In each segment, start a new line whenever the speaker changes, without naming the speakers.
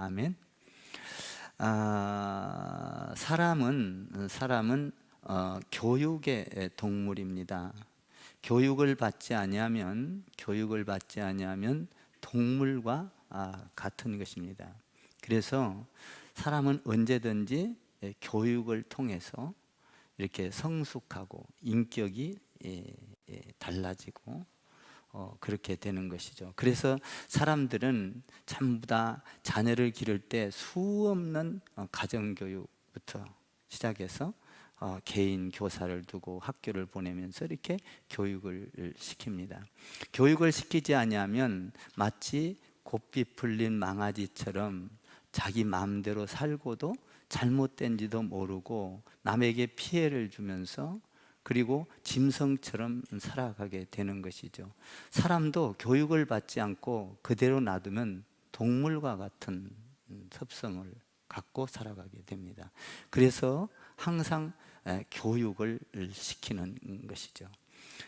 아멘. 아, 사람은 사람은 어, 교육의 동물입니다. 교육을 받지 아니하면 교육을 받지 아니하면 동물과 아, 같은 것입니다. 그래서 사람은 언제든지 예, 교육을 통해서 이렇게 성숙하고 인격이 예, 예, 달라지고 어, 그렇게 되는 것이죠. 그래서 사람들은 전부 다 자녀를 기를 때 수없는 어, 가정교육부터 시작해서 어, 개인 교사를 두고 학교를 보내면서 이렇게 교육을 시킵니다. 교육을 시키지 아니하면 마치 곱비 풀린 망아지처럼 자기 마음대로 살고도 잘못된지도 모르고 남에게 피해를 주면서 그리고 짐승처럼 살아가게 되는 것이죠. 사람도 교육을 받지 않고 그대로 놔두면 동물과 같은 습성을 갖고 살아가게 됩니다. 그래서 항상 에, 교육을 시키는 것이죠.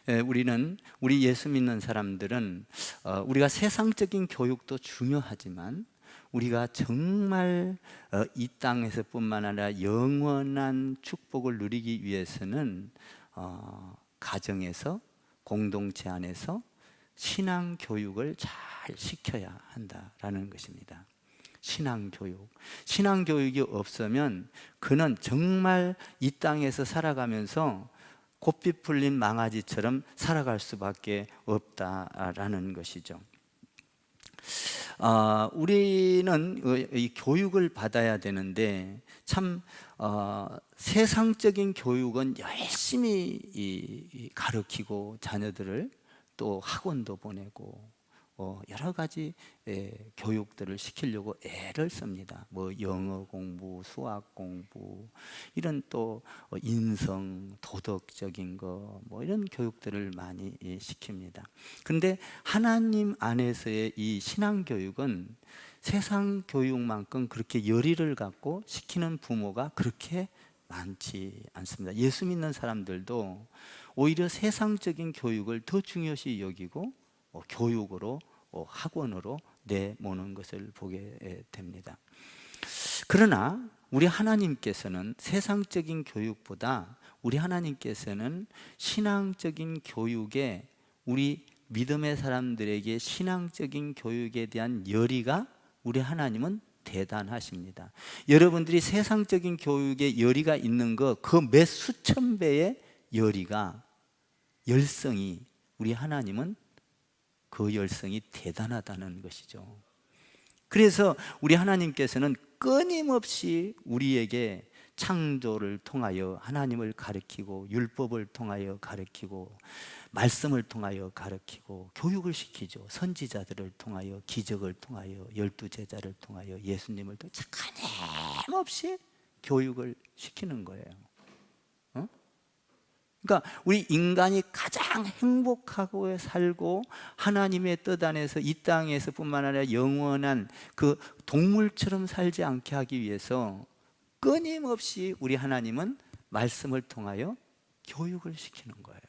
에, 우리는 우리 예수 믿는 사람들은 어, 우리가 세상적인 교육도 중요하지만 우리가 정말 어, 이 땅에서뿐만 아니라 영원한 축복을 누리기 위해서는 어, 가정에서 공동체 안에서 신앙 교육을 잘 시켜야 한다라는 것입니다. 신앙 교육. 신앙 교육이 없으면 그는 정말 이 땅에서 살아가면서 곱비 풀린 망아지처럼 살아갈 수밖에 없다라는 것이죠. 어, 우리는 이 교육을 받아야 되는데 참 어, 세상적인 교육은 열심히 이, 이 가르치고 자녀들을 또 학원도 보내고 어, 여러 가지 에, 교육들을 시키려고 애를 씁니다. 뭐 영어 공부, 수학 공부 이런 또 어, 인성, 도덕적인 거 뭐 이런 교육들을 많이 예, 시킵니다. 그런데 하나님 안에서의 이 신앙 교육은 세상 교육만큼 그렇게 열의를 갖고 시키는 부모가 그렇게 많지 않습니다. 예수 믿는 사람들도 오히려 세상적인 교육을 더 중요시 여기고 어, 교육으로 어, 학원으로 내모는 것을 보게 됩니다. 그러나 우리 하나님께서는 세상적인 교육보다 우리 하나님께서는 신앙적인 교육에 우리 믿음의 사람들에게 신앙적인 교육에 대한 열의가 우리 하나님은 대단하십니다. 여러분들이 세상적인 교육에 열의가 있는 거그몇 수천 배의 열의가 열성이 우리 하나님은 그 열성이 대단하다는 것이죠. 그래서 우리 하나님께서는 끊임없이 우리에게 창조를 통하여 하나님을 가르치고 율법을 통하여 가르치고 말씀을 통하여 가르치고 교육을 시키죠. 선지자들을 통하여 기적을 통하여 열두 제자를 통하여 예수님을 통해 끊임없이 교육을 시키는 거예요. 어? 그러니까 우리 인간이 가장 행복하고 살고 하나님의 뜻 안에서 이 땅에서뿐만 아니라 영원한 그 동물처럼 살지 않게 하기 위해서 끊임없이 우리 하나님은 말씀을 통하여 교육을 시키는 거예요.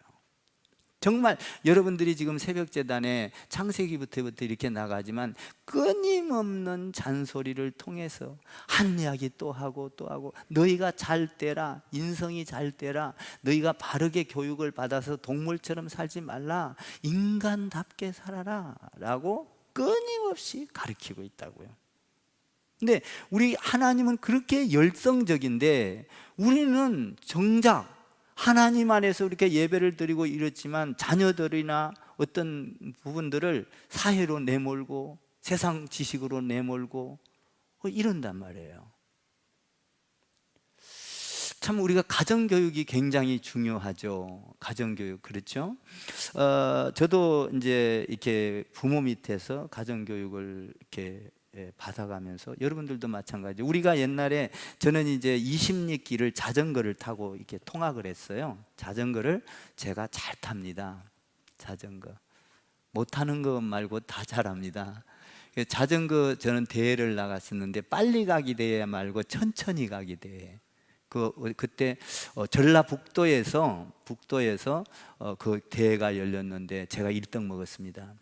정말 여러분들이 지금 새벽 재단에 창세기부터부터 이렇게 나가지만 끊임없는 잔소리를 통해서 한 이야기 또 하고 또 하고 너희가 잘 되라 인성이 잘 되라 너희가 바르게 교육을 받아서 동물처럼 살지 말라 인간답게 살아라라고 끊임없이 가르치고 있다고요. 근데 우리 하나님은 그렇게 열성적인데 우리는 정작 하나님 안에서 이렇게 예배를 드리고 이렇지만 자녀들이나 어떤 부분들을 사회로 내몰고 세상 지식으로 내몰고 어, 이런단 말이에요. 참 우리가 가정 교육이 굉장히 중요하죠. 가정 교육 그렇죠? 어, 저도 이제 이렇게 부모 밑에서 가정 교육을 이렇게 예, 받아가면서 여러분들도 마찬가지. 우리가 옛날에 저는 이제 20리 길을 자전거를 타고 이렇게 통학을 했어요. 자전거를 제가 잘 탑니다. 자전거 못 타는 것 말고 다 잘합니다. 자전거 저는 대회를 나갔었는데 빨리 가기 대회 말고 천천히 가기 대회. 그 그때 어, 전라북도에서 북도에서 어, 그 대회가 열렸는데 제가 1등 먹었습니다.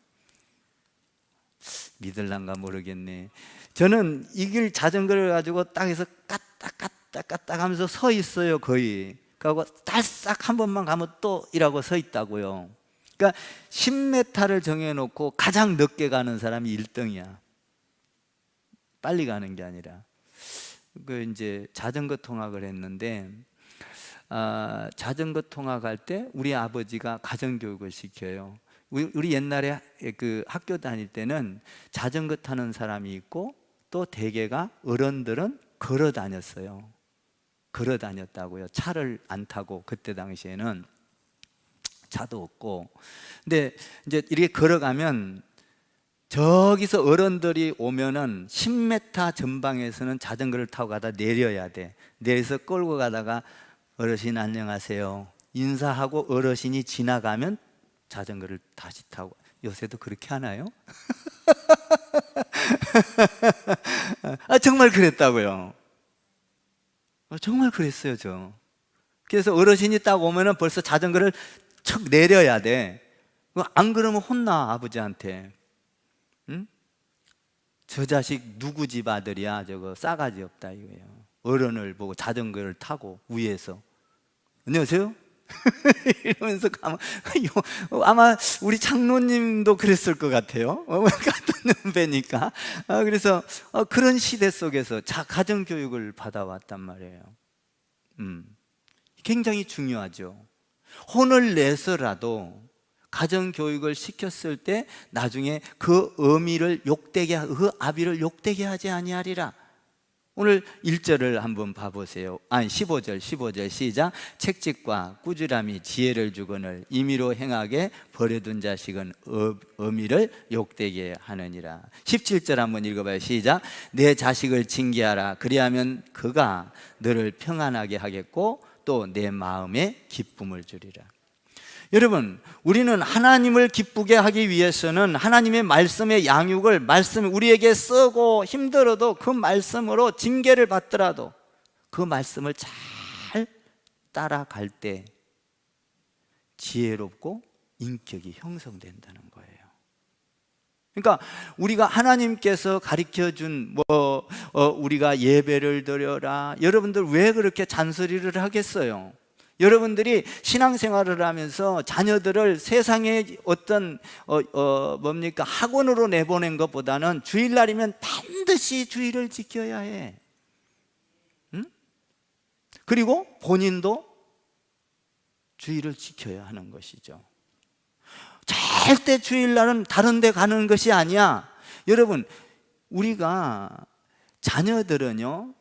믿을란가 모르겠네. 저는 이 길 자전거를 가지고 땅에서 까딱 까딱 까딱 하면서 서 있어요 거의. 그리고 딸싹 한 번만 가면 또 이라고 서 있다고요. 그러니까 10m를 정해놓고 가장 늦게 가는 사람이 1등이야. 빨리 가는 게 아니라. 그 이제 자전거 통학을 했는데 아, 자전거 통학할 때 우리 아버지가 가정 교육을 시켜요. 우리, 옛날에 그 학교 다닐 때는 자전거 타는 사람이 있고 또 대개가 어른들은 걸어 다녔어요. 걸어 다녔다고요. 차를 안 타고 그때 당시에는 차도 없고. 근데 이제 이렇게 걸어가면 저기서 어른들이 오면은 10m 전방에서는 자전거를 타고 가다 내려야 돼. 내려서 끌고 가다가 어르신 안녕하세요. 인사하고 어르신이 지나가면 자전거를 다시 타고 요새도 그렇게 하나요? 아, 정말 그랬다고요. 어, 정말 그랬어요, 저. 그래서 어르신이 딱 오면은 벌써 자전거를 척 내려야 돼. 그거 안 그러면 혼나, 아버지한테. 응? 저 자식 누구 집 아들이야? 저거 싸가지 없다 이거예요. 어른을 보고 자전거를 타고 위에서. 안녕하세요? 이러면서 가면 요- 아마 우리 장로님도 그랬을 것 같아요. 어, 같은 눈배니까. 아, 그래서 어, 그런 시대 속에서 자 가정 교육을 받아왔단 말이에요. 음, 굉장히 중요하죠. 혼을 내서라도 가정 교육을 시켰을 때 나중에 그 어미를 욕되게 하- 그 아비를 욕되게 하지 아니하리라. 오늘 1절을 한번 봐보세요. 아니 15절 15절 시작. 책직과 꾸지람이 지혜를 주거늘 임의로 행하게 버려둔 자식은 어, 어미를 욕되게 하느니라. 17절 한번 읽어봐요. 시작. 내 자식을 징계하라. 그리하면 그가 너를 평안하게 하겠고 또 내 마음에 기쁨을 주리라. 여러분, 우리는 하나님을 기쁘게 하기 위해서는 하나님의 말씀의 양육을 말씀 우리에게 쓰고 힘들어도 그 말씀으로 징계를 받더라도 그 말씀을 잘 따라갈 때 지혜롭고 인격이 형성된다는 거예요. 그러니까 우리가 하나님께서 가르쳐 준뭐 어, 우리가 예배를 드려라. 여러분들 왜 그렇게 잔소리를 하겠어요? 여러분들이 신앙생활을 하면서 자녀들을 세상의 어떤 어, 어, 뭡니까 학원으로 내보낸 것보다는 주일날이면 반드시 주의를 지켜야 해. 응? 그리고 본인도 주의를 지켜야 하는 것이죠. 절대 주일날은 다른 데 가는 것이 아니야. 여러분, 우리가 자녀들은요,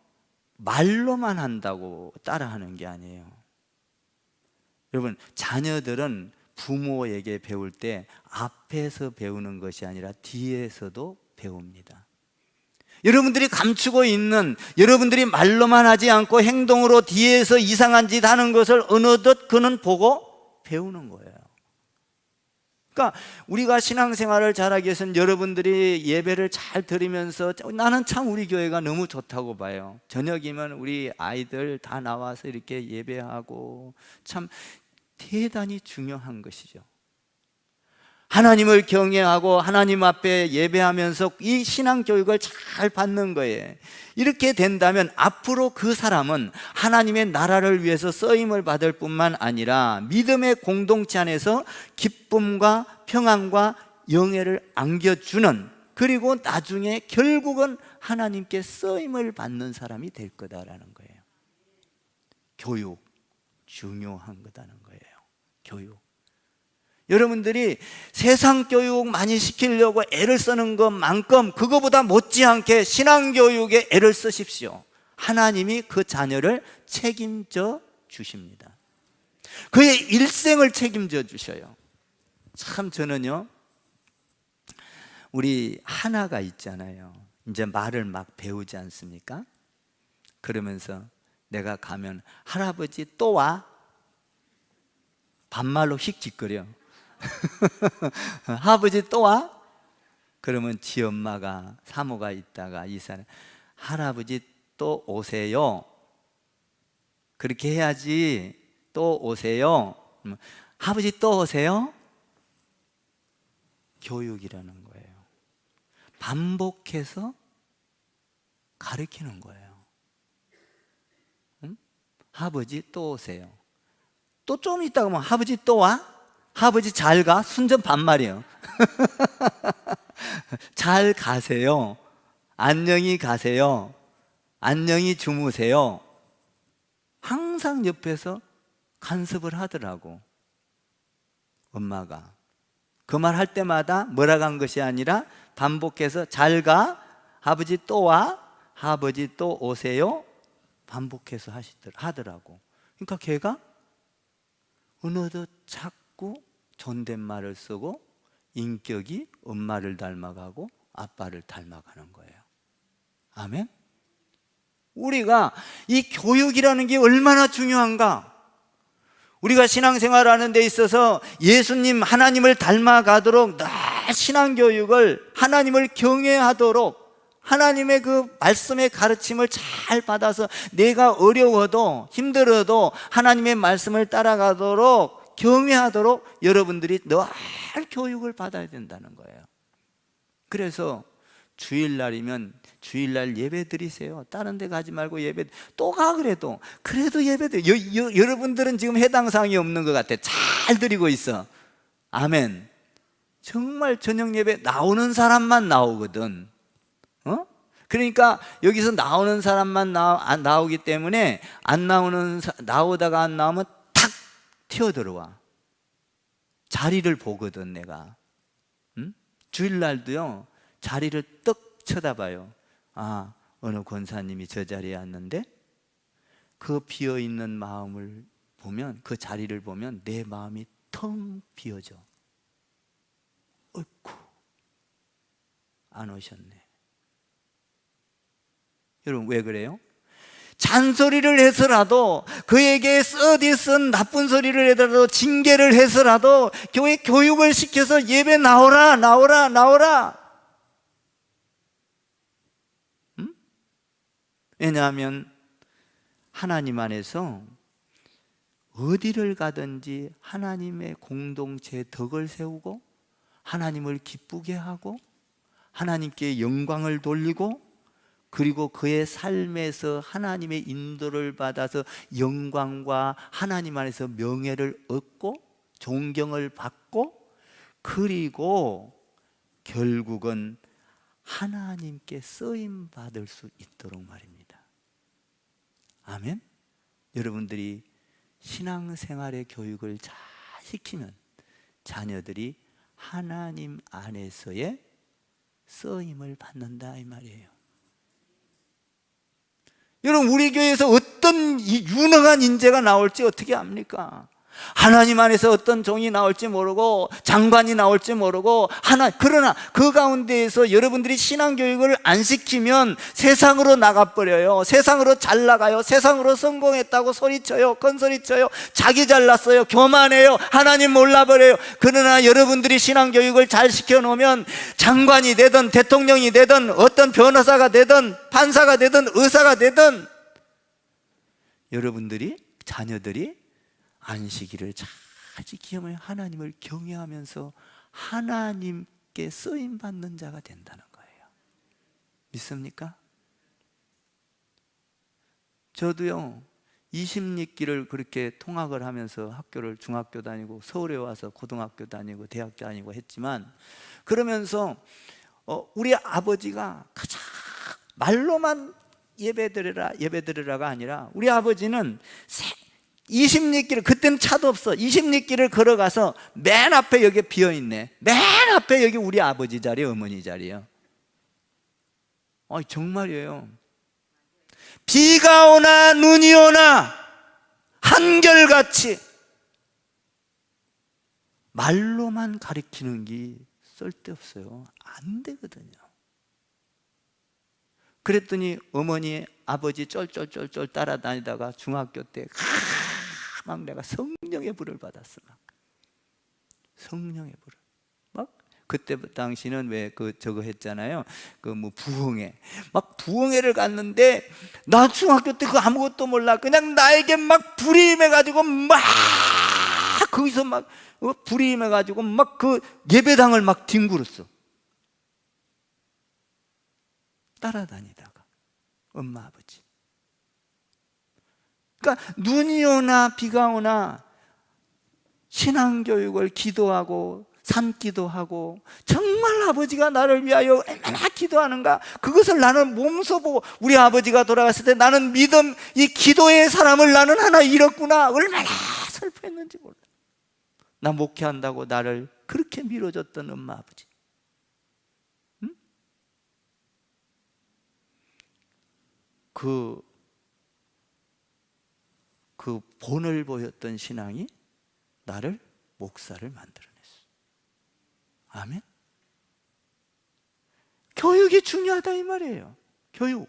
말로만 한다고 따라하는 게 아니에요. 여러분, 자녀들은 부모에게 배울 때 앞에서 배우는 것이 아니라 뒤에서도 배웁니다. 여러분들이 감추고 있는 여러분들이 말로만 하지 않고 행동으로 뒤에서 이상한 짓 하는 것을 어느덧 그는 보고 배우는 거예요. 그러니까 우리가 신앙생활을 잘하기 위해서는 여러분들이 예배를 잘 드리면서 나는 참 우리 교회가 너무 좋다고 봐요. 저녁이면 우리 아이들 다 나와서 이렇게 예배하고 참 대단히 중요한 것이죠. 하나님을 경외하고 하나님 앞에 예배하면서 이 신앙 교육을 잘 받는 거예요. 이렇게 된다면 앞으로 그 사람은 하나님의 나라를 위해서 쓰임을 받을 뿐만 아니라 믿음의 공동체 안에서 기쁨과 평안과 영예를 안겨주는 그리고 나중에 결국은 하나님께 쓰임을 받는 사람이 될 거다라는 거예요. 교육 중요한 거다는 거예요. 교육. 여러분들이 세상 교육 많이 시키려고 애를 쓰는 것만큼 그거보다 못지않게 신앙 교육에 애를 쓰십시오. 하나님이 그 자녀를 책임져 주십니다. 그의 일생을 책임져 주셔요. 참 저는요. 우리 하나가 있잖아요. 이제 말을 막 배우지 않습니까? 그러면서 내가 가면 할아버지 또 와. 반말로 휙짓거려. 할아버지 또 와? 그러면 지 엄마가 사모가 있다가 이 사람 할아버지 또 오세요. 그렇게 해야지 또 오세요. 음, 아버지 또 오세요. 교육이라는 거예요. 반복해서 가르치는 거예요. 응? 아버지 또 오세요. 또 좀 있다가 뭐 아버지 또 와? 아버지 잘 가? 순전 반말이에요. 잘 가세요. 안녕히 가세요. 안녕히 주무세요. 항상 옆에서 간섭을 하더라고. 엄마가. 그 말 할 때마다 뭐라 간 것이 아니라 반복해서 잘 가. 아버지 또 와. 아버지 또 오세요. 반복해서 하시더 하더라고. 그러니까 걔가 어느덧 자꾸 존댓말을 쓰고 인격이 엄마를 닮아가고 아빠를 닮아가는 거예요. 아멘. 우리가 이 교육이라는 게 얼마나 중요한가? 우리가 신앙생활 하는 데 있어서 예수님 하나님을 닮아가도록 늘 신앙교육을 하나님을 경외하도록 하나님의 그 말씀의 가르침을 잘 받아서 내가 어려워도 힘들어도 하나님의 말씀을 따라가도록 경외하도록 여러분들이 늘 교육을 받아야 된다는 거예요. 그래서 주일날이면 주일날 예배 드리세요. 다른 데 가지 말고 예배 또 가 그래도 그래도 예배 여, 여러분들은 지금 해당 사항이 없는 것 같아. 잘 드리고 있어. 아멘. 정말 저녁 예배 나오는 사람만 나오거든. 어? 그러니까 여기서 나오는 사람만 나, 안 나오기 때문에 안 나오는 사- 나오다가 안 나오면 탁 튀어 들어와. 자리를 보거든 내가. 응? 주일날도요 자리를 떡 쳐다봐요. 아 어느 권사님이 저 자리에 왔는데 그 비어 있는 마음을 보면 그 자리를 보면 내 마음이 텅 비어져. 어이쿠 안 오셨네. 여러분 왜 그래요? 잔소리를 해서라도 그에게 어디선 나쁜 소리를 해서라도 징계를 해서라도 교회 교육을 시켜서 예배 나오라 나오라 나오라 음? 왜냐하면 하나님 안에서 어디를 가든지 하나님의 공동체 덕을 세우고 하나님을 기쁘게 하고 하나님께 영광을 돌리고 그리고 그의 삶에서 하나님의 인도를 받아서 영광과 하나님 안에서 명예를 얻고 존경을 받고 그리고 결국은 하나님께 쓰임 받을 수 있도록 말입니다. 아멘. 여러분들이 신앙생활의 교육을 잘 시키면 자녀들이 하나님 안에서의 쓰임을 받는다 이 말이에요. 여러분 우리 교회에서 어떤 이 유능한 인재가 나올지 어떻게 압니까? 하나님 안에서 어떤 종이 나올지 모르고 장관이 나올지 모르고 하나 그러나 그 가운데에서 여러분들이 신앙 교육을 안 시키면 세상으로 나가 버려요. 세상으로 잘 나가요. 세상으로 성공했다고 소리쳐요. 큰 소리쳐요. 자기 잘났어요. 교만해요. 하나님 몰라 버려요. 그러나 여러분들이 신앙 교육을 잘 시켜 놓으면 장관이 되든 대통령이 되든 어떤 변호사가 되든 판사가 되든 의사가 되든 여러분들이 자녀들이 안식일을 잘 지키면 하나님을 경외하면서 하나님께 쓰임 받는 자가 된다는 거예요. 믿습니까? 저도요. 20리기를 그렇게 통학을 하면서 학교를 중학교 다니고 서울에 와서 고등학교 다니고 대학 다니고 했지만 그러면서 어, 우리 아버지가 가장 말로만 예배 드리라 예배 드리라가 아니라 우리 아버지는 20리길을 그때는 차도 없어. 20리길을 걸어가서 맨 앞에 여기 비어 있네. 맨 앞에 여기 우리 아버지 자리 어머니 자리요 아 정말이에요. 비가 오나 눈이 오나 한결같이 말로만 가리키는 게 쓸데없어요. 안 되거든요. 그랬더니 어머니 아버지 쩔쩔쩔쩔 따라다니다가 중학교 때 막 내가 성령의 불을 받았어. 막. 성령의 불을. 막 그때 당시는 왜 그 저거 했잖아요. 그 뭐 부흥회. 막 부흥회를 갔는데 나 중학교 때 그 아무것도 몰라. 그냥 나에게 막 불이 임해 가지고 막 거기서 막 어? 불이 임해 가지고 막 그 예배당을 막 뒹굴었어. 따라다니다가 엄마 아버지. 그러니까 눈이 오나 비가 오나 신앙 교육을 기도하고 삼기도 하고 정말 아버지가 나를 위하여 얼마나 기도하는가? 그것을 나는 몸소 보고 우리 아버지가 돌아갔을 때 나는 믿음 이 기도의 사람을 나는 하나 잃었구나. 얼마나 슬퍼했는지 몰라. 나 목회한다고 나를 그렇게 밀어줬던 엄마 아버지. 응? 그, 그 본을 보였던 신앙이 나를 목사를 만들어냈어. 아멘? 교육이 중요하다 이 말이에요. 교육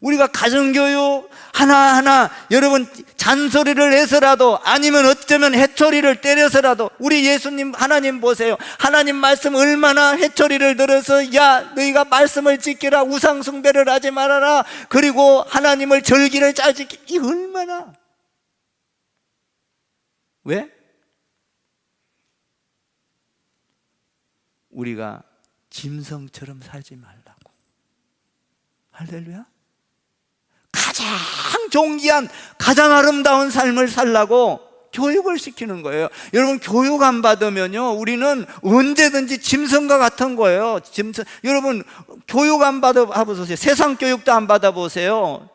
우리가 가정교육 하나하나 여러분 잔소리를 해서라도 아니면 어쩌면 해초리를 때려서라도 우리 예수님 하나님 보세요. 하나님 말씀 얼마나 해초리를 들어서 야 너희가 말씀을 지키라 우상숭배를 하지 말아라. 그리고 하나님을 절기를 잘 지키 이 얼마나? 왜? 우리가 짐승처럼 살지 말라고. 할렐루야 가장 존귀한 가장 아름다운 삶을 살라고 교육을 시키는 거예요. 여러분 교육 안 받으면요, 우리는 언제든지 짐승과 같은 거예요. 짐승. 여러분 교육 안 받아 보세요. 세상 교육도 안 받아 보세요.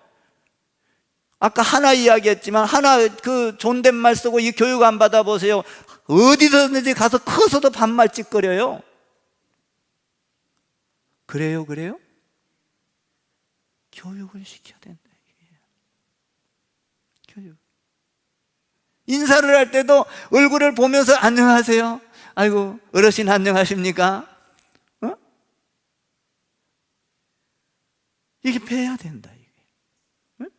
아까 하나 이야기했지만 하나 그 존댓말 쓰고 이 교육 안 받아 보세요. 어디든지 가서 커서도 반말 찌꺼려요. 그래요, 그래요? 교육을 시켜야 된다. 교육. 인사를 할 때도 얼굴을 보면서 안녕하세요. 아이고, 어르신 안녕하십니까? 어? 이게 배야 된다, 이게. 응?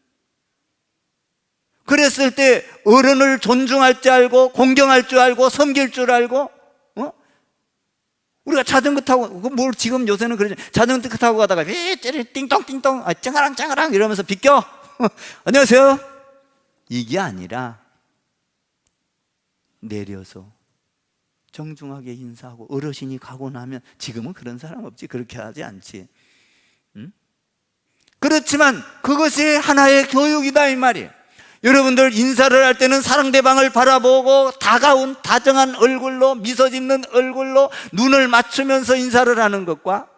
그랬을 때 어른을 존중할 줄 알고, 공경할 줄 알고, 섬길 줄 알고, 어? 우리가 자전거 타고, 그뭘 지금 요새는 그러지. 자전거 타고 가다가, 삐, 찌리, 띵동, 띵동, 아, 쨍아랑, 쨍아랑 이러면서 비껴. 안녕하세요. 이게 아니라 내려서 정중하게 인사하고 어르신이 가고 나면 지금은 그런 사람 없지 그렇게 하지 않지. 응? 그렇지만 그것이 하나의 교육이다 이 말이에요 여러분들 인사를 할 때는 상대방을 바라보고 다가온 다정한 얼굴로 미소 짓는 얼굴로 눈을 맞추면서 인사를 하는 것과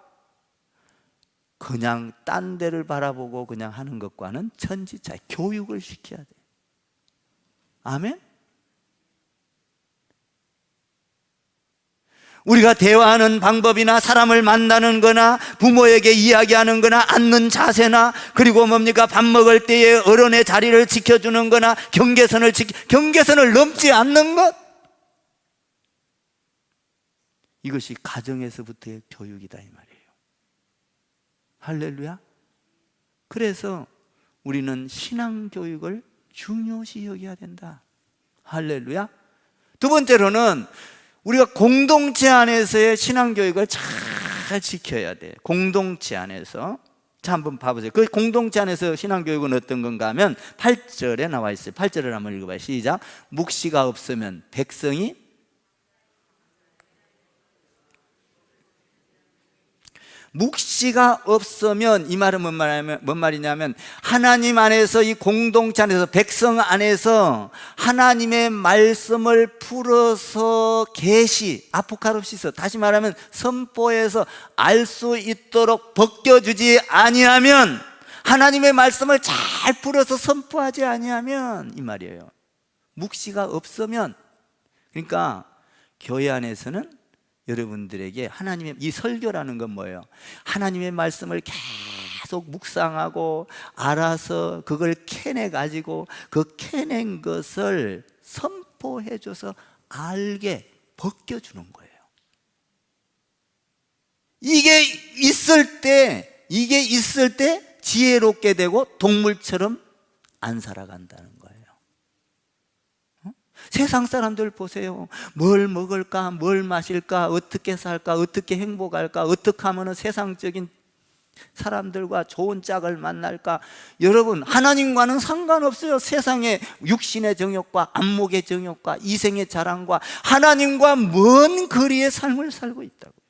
그냥 딴 데를 바라보고 그냥 하는 것과는 천지 차이 교육을 시켜야 돼 아멘? 우리가 대화하는 방법이나 사람을 만나는 거나 부모에게 이야기하는 거나 앉는 자세나 그리고 뭡니까 밥 먹을 때에 어른의 자리를 지켜주는 거나 경계선을 지 경계선을 넘지 않는 것? 이것이 가정에서부터의 교육이다 이 말이에요. 할렐루야. 그래서 우리는 신앙 교육을 중요시 여겨야 된다. 할렐루야. 두 번째로는 우리가 공동체 안에서의 신앙교육을 잘 지켜야 돼. 공동체 안에서. 자, 한번 봐보세요. 그 공동체 안에서 신앙교육은 어떤 건가 하면 8절에 나와 있어요. 8절을 한번 읽어봐요. 시작. 묵시가 없으면 백성이 묵시가 없으면 이 말은 뭔, 말이냐면, 뭔 말이냐면 하나님 안에서 이 공동체 안에서 백성 안에서 하나님의 말씀을 풀어서 계시 아포카롭시서 다시 말하면 선포해서 알 수 있도록 벗겨주지 아니하면 하나님의 말씀을 잘 풀어서 선포하지 아니하면 이 말이에요. 묵시가 없으면 그러니까 교회 안에서는 여러분들에게 하나님의 이 설교라는 건 뭐예요? 하나님의 말씀을 계속 묵상하고 알아서 그걸 캐내 가지고 그 캐낸 것을 선포해 줘서 알게 벗겨 주는 거예요. 이게 있을 때 이게 있을 때 지혜롭게 되고 동물처럼 안 살아간다는 거예요. 세상 사람들 보세요. 뭘 먹을까, 뭘 마실까, 어떻게 살까, 어떻게 행복할까, 어떻게 하면 세상적인 사람들과 좋은 짝을 만날까? 여러분, 하나님과는 상관없어요. 세상의 육신의 정욕과 안목의 정욕과 이생의 자랑과 하나님과 먼 거리의 삶을 살고 있다고.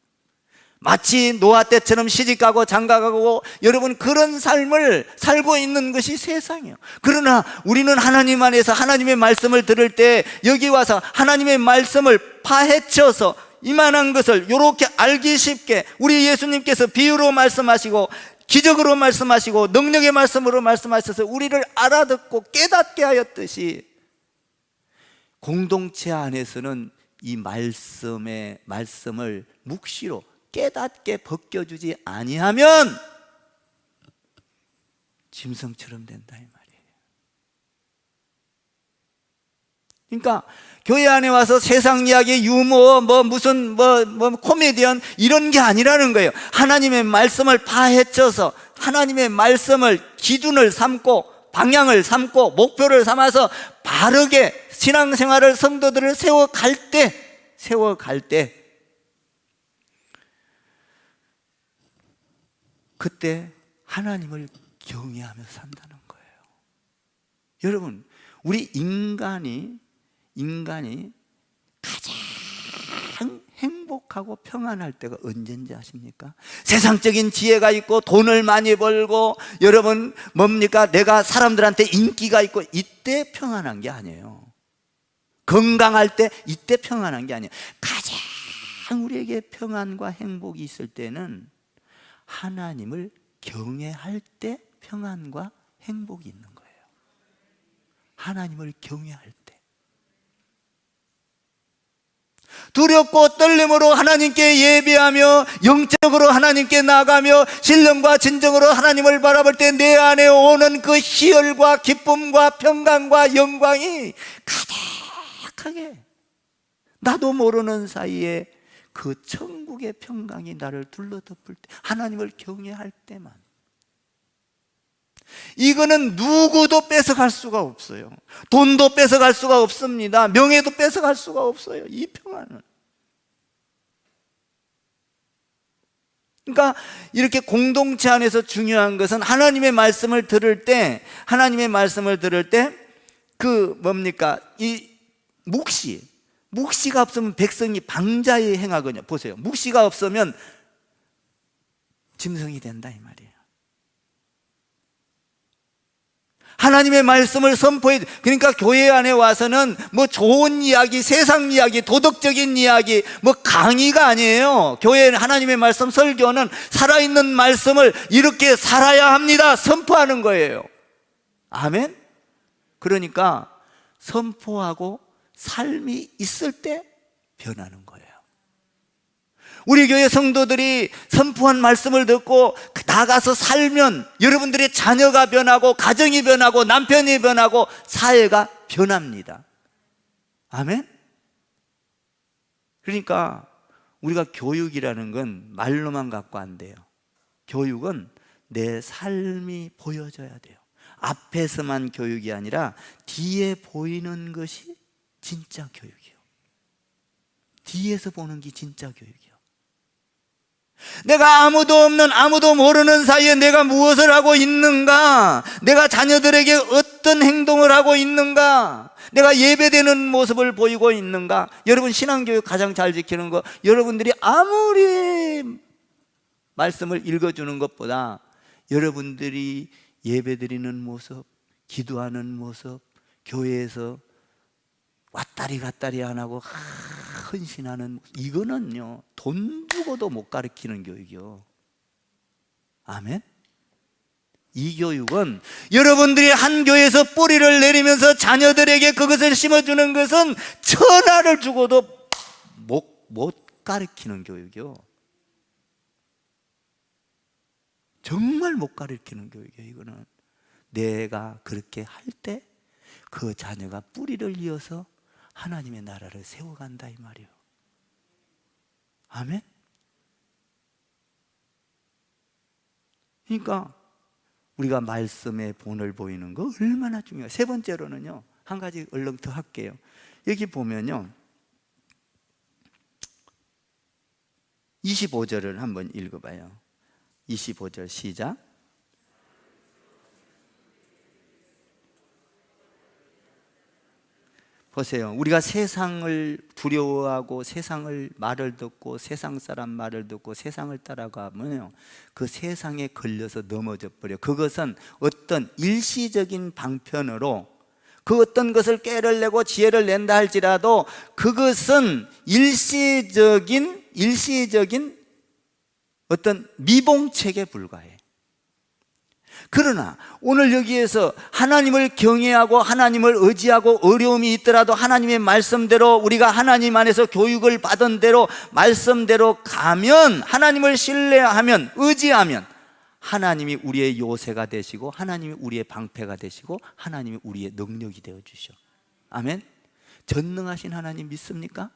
마치 노아 때처럼 시집가고 장가가고 여러분 그런 삶을 살고 있는 것이 세상이에요. 그러나 우리는 하나님 안에서 하나님의 말씀을 들을 때 여기 와서 하나님의 말씀을 파헤쳐서 이만한 것을 이렇게 알기 쉽게 우리 예수님께서 비유로 말씀하시고 기적으로 말씀하시고 능력의 말씀으로 말씀하셔서 우리를 알아듣고 깨닫게 하였듯이 공동체 안에서는 이 말씀의 말씀을 묵시로 깨닫게 벗겨주지 아니하면 짐승처럼 된다 이 말이에요. 그러니까 교회 안에 와서 세상 이야기, 유머, 뭐 무슨 뭐, 뭐 코미디언 이런 게 아니라는 거예요. 하나님의 말씀을 파헤쳐서 하나님의 말씀을 기준을 삼고 방향을 삼고 목표를 삼아서 바르게 신앙생활을 성도들을 세워 갈 때, 세워 갈 때, 그때 하나님을 경외하며 산다는 거예요. 여러분, 우리 인간이 인간이 가장 행복하고 평안할 때가 언제인지 아십니까? 세상적인 지혜가 있고 돈을 많이 벌고 여러분 뭡니까? 내가 사람들한테 인기가 있고 이때 평안한 게 아니에요. 건강할 때 이때 평안한 게 아니에요. 가장 우리에게 평안과 행복이 있을 때는 하나님을 경외할 때 평안과 행복이 있는 거예요. 하나님을 경외할 때. 두렵고 떨림으로 하나님께 예배하며 영적으로 하나님께 나가며 신령과 진정으로 하나님을 바라볼 때 내 안에 오는 그 희열과 기쁨과 평강과 영광이 가득하게 나도 모르는 사이에 그 천국의 평강이 나를 둘러덮을 때 하나님을 경외할 때만 이거는 누구도 뺏어갈 수가 없어요. 돈도 뺏어갈 수가 없습니다. 명예도 뺏어갈 수가 없어요. 이 평안은. 그러니까 이렇게 공동체 안에서 중요한 것은 하나님의 말씀을 들을 때, 하나님의 말씀을 들을 때, 그 뭡니까? 이 묵시. 묵시가 없으면 백성이 방자에 행하거든요. 보세요. 묵시가 없으면 짐승이 된다, 이 말이에요. 하나님의 말씀을 선포해 그러니까 교회 안에 와서는 뭐 좋은 이야기, 세상 이야기, 도덕적인 이야기, 뭐 강의가 아니에요. 교회 하나님의 말씀 설교는 살아있는 말씀을 이렇게 살아야 합니다. 선포하는 거예요. 아멘. 그러니까 선포하고 삶이 있을 때 변하는 거예요. 우리 교회 성도들이 선포한 말씀을 듣고 나가서 살면 여러분들의 자녀가 변하고 가정이 변하고 남편이 변하고 사회가 변합니다. 아멘? 그러니까 우리가 교육이라는 건 말로만 갖고 안 돼요. 교육은 내 삶이 보여져야 돼요. 앞에서만 교육이 아니라 뒤에 보이는 것이 진짜 교육이에요. 뒤에서 보는 게 진짜 교육이에요. 내가 아무도 없는 아무도 모르는 사이에 내가 무엇을 하고 있는가? 내가 자녀들에게 어떤 행동을 하고 있는가? 내가 예배되는 모습을 보이고 있는가? 여러분 신앙교육 가장 잘 지키는 거 여러분들이 아무리 말씀을 읽어주는 것보다 여러분들이 예배드리는 모습, 기도하는 모습, 교회에서 왔다리 갔다리 안 하고 헌신하는 이거는요 돈 주고도 못 가르치는 교육이요. 아멘. 이 교육은 여러분들이 한 교회에서 뿌리를 내리면서 자녀들에게 그것을 심어주는 것은 천하를 주고도 못, 못 가르치는 교육이요. 정말 못 가르치는 교육이에요, 이거는. 내가 그렇게 할 때 그 자녀가 뿌리를 이어서 하나님의 나라를 세워간다 이 말이요. 아멘. 그러니까 우리가 말씀의 본을 보이는 거 얼마나 중요해요. 세 번째로는요. 한 가지 얼른 더 할게요. 여기 보면요. 25절을 한번 읽어봐요. 25절 시작. 보세요. 우리가 세상을 두려워하고 세상을 말을 듣고 세상 사람 말을 듣고 세상을 따라가면요. 그 세상에 걸려서 넘어져 버려. 그것은 어떤 일시적인 방편으로 그 어떤 것을 깨를 내고 지혜를 낸다 할지라도 그것은 일시적인 일시적인 어떤 미봉책에 불과해. 그러나 오늘 여기에서 하나님을 경외하고 하나님을 의지하고 어려움이 있더라도 하나님의 말씀대로 우리가 하나님 안에서 교육을 받은 대로 말씀대로 가면 하나님을 신뢰하면 의지하면 하나님이 우리의 요새가 되시고 하나님이 우리의 방패가 되시고 하나님이 우리의 능력이 되어 주셔. 아멘. 전능하신 하나님 믿습니까?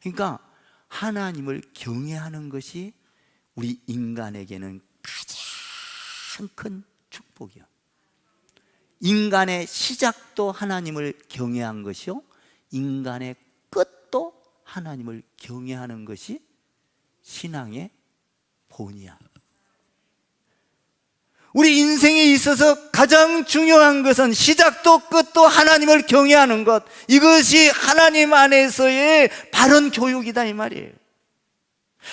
그러니까 하나님을 경외하는 것이 우리 인간에게는 가장 큰 축복이요. 인간의 시작도 하나님을 경외한 것이요. 인간의 끝도 하나님을 경외하는 것이 신앙의 본이야. 우리 인생에 있어서 가장 중요한 것은 시작도 끝도 하나님을 경외하는 것. 이것이 하나님 안에서의 바른 교육이다 이 말이에요.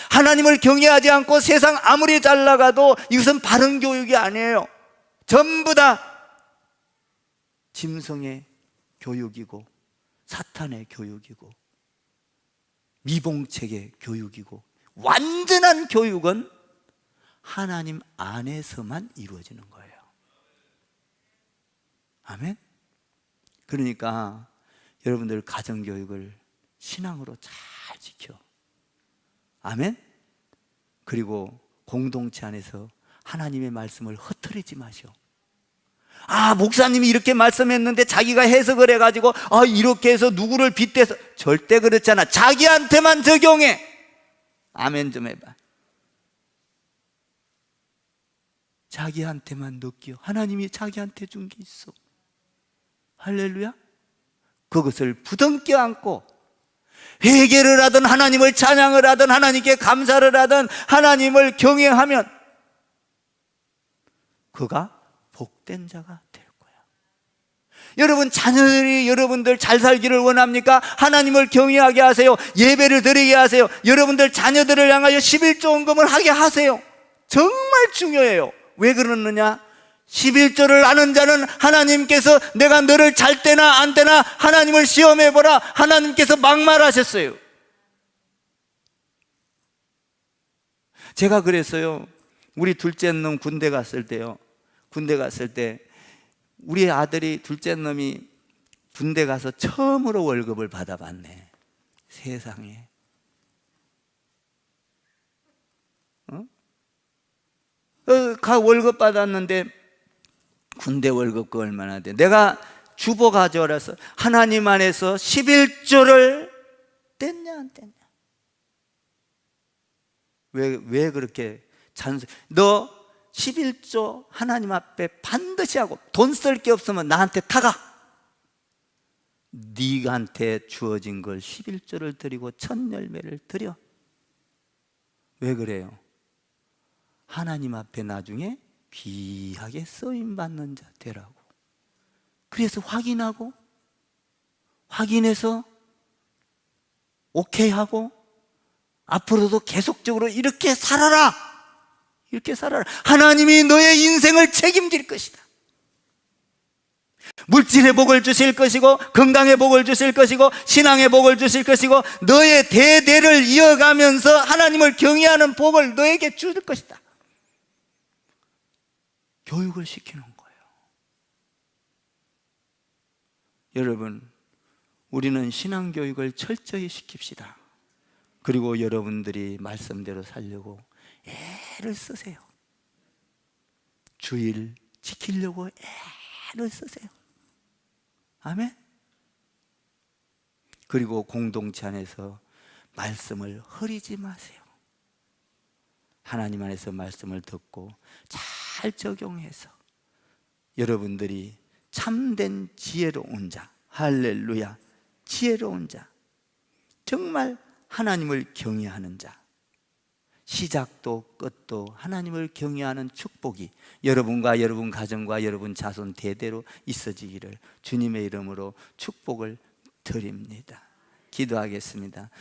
하나님을 경외하지 않고 세상 아무리 잘 나가도 이것은 바른 교육이 아니에요. 전부 다 짐승의 교육이고 사탄의 교육이고 미봉책의 교육이고 완전한 교육은 하나님 안에서만 이루어지는 거예요. 아멘. 그러니까 여러분들 가정 교육을 신앙으로 잘 지켜. 아멘. 그리고 공동체 안에서 하나님의 말씀을 흩어리지 마시오. 아, 목사님이 이렇게 말씀했는데 자기가 해석을 해가지고, 아, 이렇게 해서 누구를 빗대서. 절대 그렇잖아. 자기한테만 적용해. 아멘 좀 해봐. 자기한테만 느껴. 하나님이 자기한테 준 게 있어. 할렐루야. 그것을 부둥켜 안고 회개를 하든 하나님을 찬양을 하든 하나님께 감사를 하든 하나님을 경외하면 그가 복된 자가 될 거야. 여러분 자녀들이 여러분들 잘 살기를 원합니까? 하나님을 경외하게 하세요. 예배를 드리게 하세요. 여러분들 자녀들을 향하여 11조 헌금을 하게 하세요. 정말 중요해요. 왜 그러느냐? 11조를 아는 자는 하나님께서 내가 너를 잘 때나 안 때나 하나님을 시험해 보라. 하나님께서 막말하셨어요. 제가 그랬어요. 우리 둘째 놈 군대 갔을 때요. 군대 갔을 때 우리 아들이 둘째 놈이 군대 가서 처음으로 월급을 받아봤네. 세상에. 어? 어, 가 월급 받았는데 군대 월급 그 얼마나 돼? 내가 주보 가져와서 하나님 안에서 11조를 뗐냐 안 뗐냐? 왜, 왜 그렇게 잔소 너 11조 하나님 앞에 반드시 하고 돈 쓸 게 없으면 나한테 타가. 네가한테 주어진 걸 11조를 드리고 천 열매를 드려. 왜 그래요? 하나님 앞에 나중에 귀하게 쓰임 받는 자 되라고. 그래서 확인하고 확인해서 오케이 하고 앞으로도 계속적으로 이렇게 살아라. 이렇게 살아라. 하나님이 너의 인생을 책임질 것이다. 물질의 복을 주실 것이고 건강의 복을 주실 것이고 신앙의 복을 주실 것이고 너의 대대를 이어가면서 하나님을 경외하는 복을 너에게 줄 것이다. 교육을 시키는 거예요. 여러분, 우리는 신앙 교육을 철저히 시킵시다. 그리고 여러분들이 말씀대로 살려고 애를 쓰세요. 주일 지키려고 애를 쓰세요. 아멘. 그리고 공동체 안에서 말씀을 흐리지 마세요. 하나님 안에서 말씀을 듣고 잘 적용해서 여러분들이 참된 지혜로운 자, 할렐루야, 지혜로운 자, 정말 하나님을 경외하는 자, 시작도 끝도 하나님을 경외하는 축복이 여러분과 여러분 가정과 여러분 자손 대대로 있어지기를 주님의 이름으로 축복을 드립니다. 기도하겠습니다.